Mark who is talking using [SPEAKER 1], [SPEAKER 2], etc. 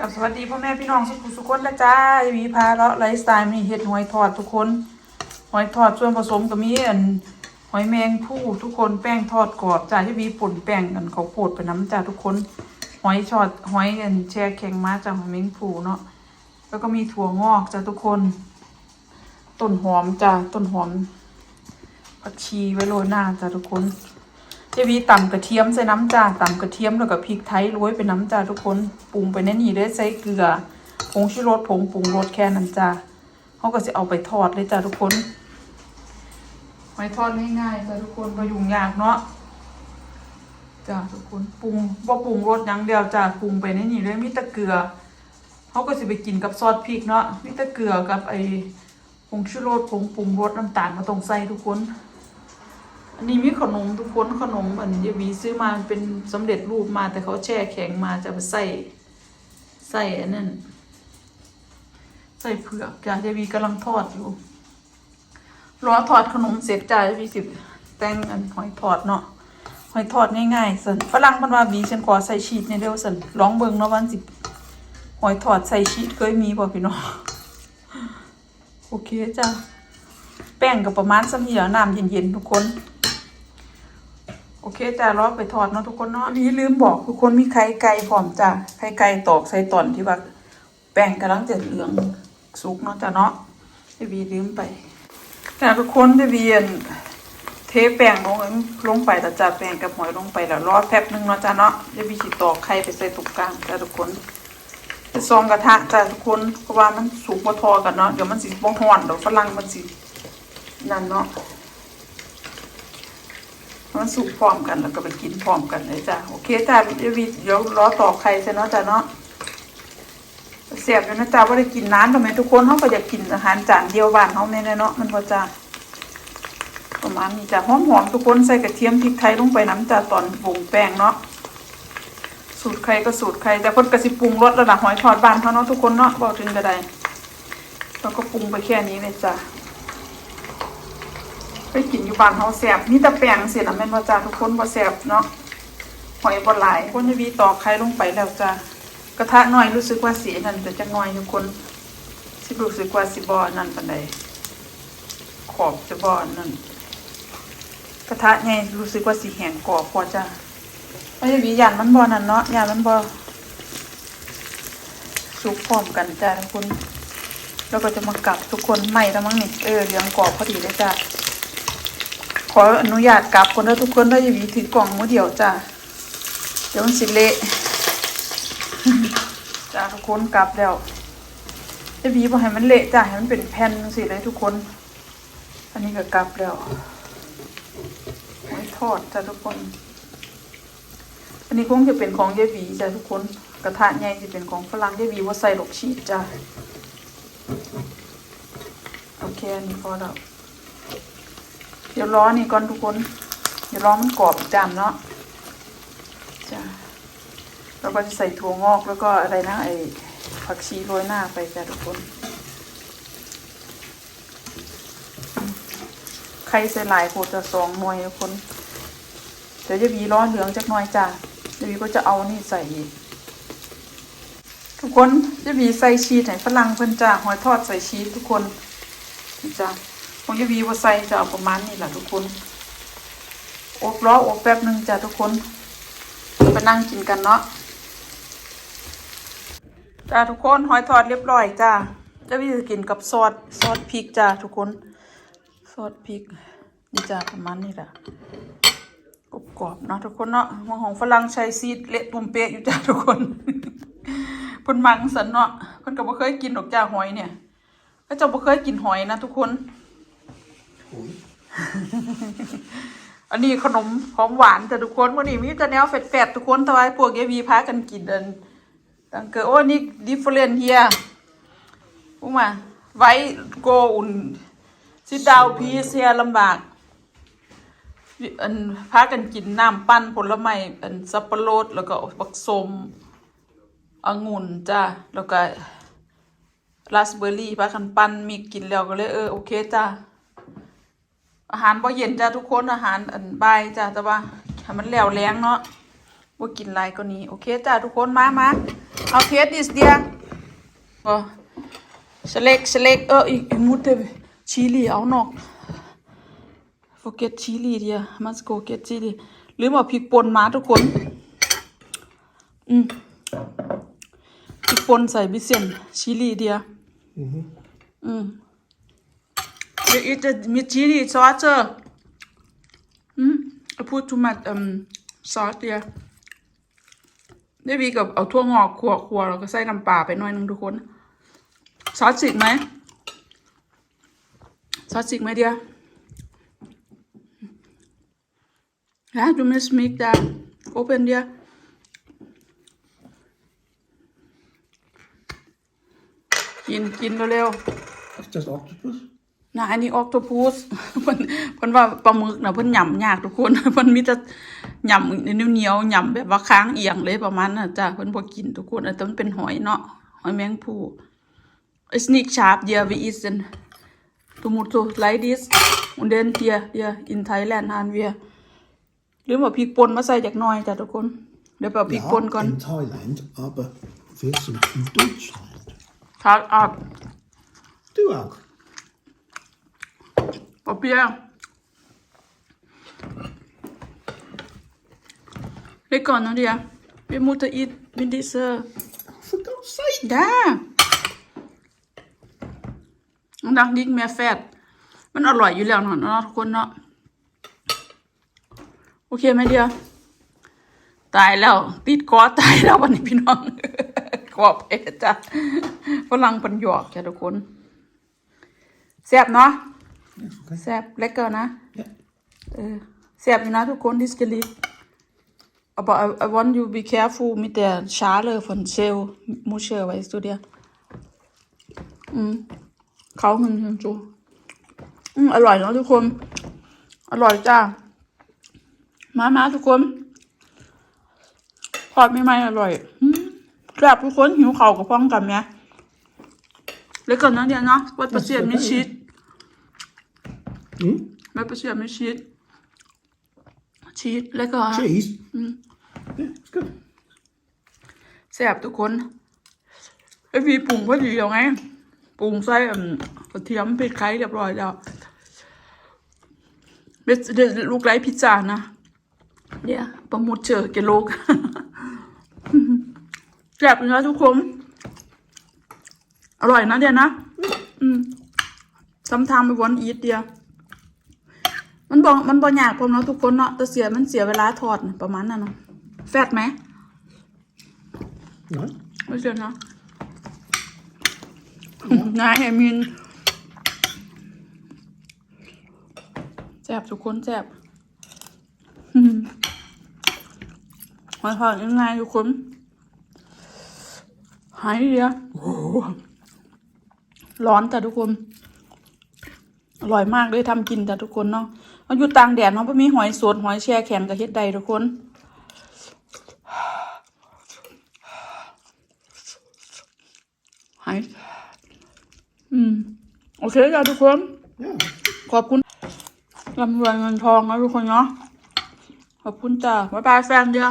[SPEAKER 1] กับสวัสดีพ่อแม่พี่น้องสุขุสุขคนนะจ้าวีพาเลาะไลฟ์สไตล์มีเห็ดหอยทอดทุกคน หอยทอดส่วนผสมก็มีอันหอยแมงผู้ทุกคนแป้งทอดกรอบจ้าที่วีป่นแป้งกันเขาวโพดไปน้ำจ้าทุกคน หอยชอดหอยอันแช่แข็งมาจากหอยแมงผู้เนาะแล้วก็มีถั่วงอกจ้าทุกคน ต้นหอมจ้าต้นหอมผักชีไว้โรยหน้าจ้าทุกคน จวีตำกระเทียมใส่น้ำจ้าตำกระเทียมแล้วก็พริกไทยโรยไปน้ำจ้าทุกคนปรุงไปในนี่เลยใส่เกลือผงชูรสผงปรุงรสแค่นั้นจ้าเขาก็จะเอาไปทอดเลยจ้าทุกคนไว้ทอดง่ายๆจ้าทุกคนประยุงยากเนาะจ้าทุกคนปรุงบ่ปรุงรสหยังเดียวจ้าปรุงไปในนี่เลยมีต่เกลือเขาก็จะไปกินกับซอสพริกเนาะมีแต่เกลือกับไอ้ผงชูรสผงปรุงรสน้ำตาลมาตรงใส่ทุกคน อันนี้มีขนมทุกคนขนมอันยาบีซื้อมาเป็นสำเร็จรูปมาแต่เขาแช่แข็งมาจะไปใส่ใส่อันนั้นใส่เผือกจ้ะยาบีกำลังทอดอยู่รอทอดขนมเสร็จจ้ะยาบีสิแต่งอันหอยทอดเนาะหอยทอดง่ายๆสันฝรั่งมันว่าบีฉันขอใส่ชีสในเดียวสันลองเบิงเนาะวันสิหอยทอดใส่ชีสเคยมีบ่พี่น้องโอเคจ้ะแป้งก็ประมาณสักเหียวน้ำเย็นๆทุกคน โอเคจ้ารอไปทอดเนาะทุกคนเนาะนี่ลืมบอกทุกคนมีไข่ไก่พร้อมจ้ะไข่ไก่ตอกใส่ตอนที่ว่าแป้งกำลังจะเหลืองสุกเนาะจ้ะเนาะเดบีลืมไปจ้ะทุกคนเดบีอันเทแป้งลงลงไปแล้วจ้ะแป้งกับหอยลงไปแล้วรอแป๊บนึงเนาะจ้ะเนาะเดบีสิตอกไข่ไปใส่ตรงกลางจ้ะทุกคนไปซองกระทะจ้ะทุกคนเพราะว่ามันสุกบ่ทอกันเนาะเดี๋ยวมันสิบ่ฮ้อนเดี๋ยวฝรั่งมันสินั่นเนาะ มันสุกพร้อมกันแล้วก็ไปกินพร้อมกันเลยจ้ะโอเคจ้ะเดี๋ยววีเดี๋ยวรอต่อไข่ใช่เนาะจ้ะเนาะเสียบอยู่นะจ้ะว่าได้กินน้ำทำไมทุกคนเขาก็อยากกินอาหารจานเดียวบ้านเขาแน่เนาะมันพอจ้ะประมาณนี้จ้ะหอมๆทุกคนใส่กระเทียมพริกไทยลงไปน้ำจ้ะตอนปรุงแป้งเนาะสูตรใครก็สูตรใครแต่คนกระสิปรุงรสระดับหอยทอดบ้านเขาเนาะทุกคนเนาะบอกถึงก็ได้เราก็ปรุงไปแค่นี้เลยจ้ะ ไปกินอยู่บ้านเขาแสบมีแต่แป้งเสียนะแม่นว่าจ้าทุกคนบ่แสบเนาะหอยบ่หลายคนจะมีตอกไข่ลงไปแล้วจ้ากระทะน้อยรู้สึกว่าสีนั่นแต่จะน้อยทุกคนสิรู้สึกว่าสิบ่นั่นปานใดขอบจะบ่นั่นกระทะใหญ่รู้สึกว่าสีแห้งกรอบพอจ้าไม่ได้มียานมันบ่นั่นเนาะยานมันบ่สุกพร้อมกันจ้าทุกคนแล้วก็จะมากลับทุกคนใหม่แล้วมั้งนี่เออเหลืองกรอบพอดีเลยจ้า ออนุญาตกลับคนเด้อทุกคนได้ออย่าหวีถือกล่องมือเดียวจ้าเดี๋ยวมันสิเละจ้าทุกคนกลับแล้วอย่าหวีบ่ให้มันเละจ้าให้มันเป็นแผ่นสิเลยทุกคน อันนี้ก็กลับแล้วไว้ทอดจ้าทุกคน อันนี้คงจะเป็นของยายหวีจ้าทุกคนกระทะใหญ่จะเป็นของฝรั่งยายหวีว่าใส่หลกชีสจ้าโอเคอันนี้พอแล้ว เดี๋ยวล้อนี่ก่อนทุกคน เดี๋ยวล้อมันกรอบจานเนาะจ้ะแล้วก็จะใส่ถั่วงอกแล้วก็อะไรนะไอ้ผักชีโรยหน้าไปจ้ะทุกคน ใครใส่หลายโคจะสองหน่วยทุกคน เดี๋ยวจะบีร้อนเหลืองจักหน่อยจ้ะเดี๋ยวบีก็จะเอานี่ใส่อีกทุกคนจะบีใส่ชีสให้ฝรั่งเพิ่นจ้ะหอยทอดใส่ชีสทุกคนจ้ะ ผมจะวีว่าใส่จะเอาประมาณนี้แหละทุกคนอบล้ออบแป๊บหนึ่งจ้ะทุกคนไปนั่งกินกันเนาะจ้าทุกคนหอยทอดเรียบร้อยจ้าจะวิจะกินกับซอสซอสพริกจ้าทุกคนซอสพริกนี่จ้าประมาณนี้แหละกรอบๆเนาะทุกคนเนาะมองของฝรั่งใช้ซีดเละตุ่มเปะอยู่จ้าทุกคนเพิ่นมังสันเนาะเพิ่นก็บ่เคยกินดอกจ้าหอยเนี่ยก็จะบ่เคยกินหอยนะทุกคน อันนี้ขนมของหวานแต่ทุกคนวันนี้มีแต่แนวเฟดๆทุกคนทวายพวกเยวีพากันกินเดินตังเกอโอ้นี่ดิฟเฟเรนเฮียอุ้มาไว้โกอุ่นซิดาวพีเซียลำบากอันพากันกินน้ำปั้นผลไม้อันสับปะรดแล้วก็บักสมองุ่นจ้าแล้วก็ราสเบอร์รี่พากันปั้นมีกินแล้วก็เลยเออโอเคจ้า อาหารบ่เย็นจ้าทุกคนอาหารอันบ่ายจ้าแต่ว่าให้มันแล้วแรงเนาะบ่กินหลายก็นี้โอเคจ้าทุกคนมามา Okay, this dear. Oh. Select, select. Oh, ich, ich muss Chili auch noch. Forget chili dear. Must go get chili. ลืมเอาพริกป่นมาทุกคน อืมพริกป่นใส่บิเซนชิลีเดีย อืม You eat the with chili sauce. sir. อืม I put too much um sauce there. ได้วีกับเอาทั่วงอกขัวขัวแล้วก็ใส่น้ำปลาไปหน่อยนึงทุกคนซอสสิกไหมซอสสิกไหมเดียฮะ du musst mich da open dir กินกินเร็ วๆ
[SPEAKER 2] Is dat octopus?
[SPEAKER 1] นะอันนี้ออกโตพูสเพิ่นเพิ่นว่าปลาหมึกนะเพิ่นหย่ำยากทุกคนเพิ่นมีแต่หย่ำเหนียวๆหย่ำแบบว่าค้างเอียงเลยประมาณนั้นจ้ะเพิ่นบ่กินทุกคนอันนั้นมันเป็นหอยเนาะหอยแมงภู่ It's nicht scharf ja wie ist denn du musst so like this und then hier hier in Thailand haben wir ลืมเอาพริกป่นมาใส่จักหน่อยจ้ะทุกคน เดี๋ยวไปเอาพริกป่นก่อน
[SPEAKER 2] in Thailand, aber wir sind in Deutschland.
[SPEAKER 1] ครับ อะ
[SPEAKER 2] Du auch.
[SPEAKER 1] Papier. Lecker, ne, dir? Wir Mutter eat mit dieser.
[SPEAKER 2] For God's sake.
[SPEAKER 1] Ja. Und dann liegt mehr Fett. มันอร่อยอยู่แล้วเนาะเนาะทุกคนเนาะโอเคไหมเดียตายแล้ว ติดคอตายแล้ววันนี้พี่น้องขอบเพชจ้ะฝรั่งปันหยอกจ้ะทุกคนแซ่บเนาะ
[SPEAKER 2] Yes, okay.
[SPEAKER 1] แซ่บเล็กเกินนะ
[SPEAKER 2] Ja.
[SPEAKER 1] เออแซ่บอยู่นะทุกคนดิสกลิต aber I, I want you be careful mit der Schale von Shell Muschel weißt du dir อืมเขาเงินเงินจูอืมอร่อยเนาะทุกคน อร่อยจ้า มามาทุกคนทอดไม่ไหมอร่อยอืมแซ่บทุกคนหิวเข่าวกับพ้องกันไหมเล็กเกินนะเดียวเนาะวัดประเสียนไม่ชิด
[SPEAKER 2] Mm?
[SPEAKER 1] ไม่ประเสียนไม่ชิดชีสแล้วก็
[SPEAKER 2] Cheese? Yeah, it's good.
[SPEAKER 1] แซ่บทุกคนไอ้วีปรุงพอดีแล้วไงปรุงใส่อืมกระเทียมพริกไทยเรียบร้อยแล้วเด็ดเด็ดลูกไร้พิซซ่านะเนี่ยประมุดเจอเกโลกแซ่บเลยนะทุกคนอร่อยนะเดียวนะอืมซัมทามไปวันอีทเดียว มันบอกมันบ่ยากผมเนาะทุกคนเนาะแต่เสียมันเสียเวลาทอดน่ะประมาณนั้นเนาะแฟดไหม
[SPEAKER 2] No?
[SPEAKER 1] ไม่เชื่อนะนายไอมินแซ่บทุกคนแซ่บอืมหอยทอดยังไงทุกคน หายเดียวโอ้โหร้อนแต่ทุกคน อร่อยมากเลยทำกินแต่ทุกคนเนาะมันอยู่ต่างแดดเนาะไม่มีหอยสดหอยแช่แข็งกับเฮ็ดใดทุกคน หาย อืม โอเคจ้ะทุกคน
[SPEAKER 2] Yeah.
[SPEAKER 1] ขอบคุณลำรวยเงินทองนะทุกคนเนาะ ขอบคุณจ้ะบ๊ายบายแฟนเดียว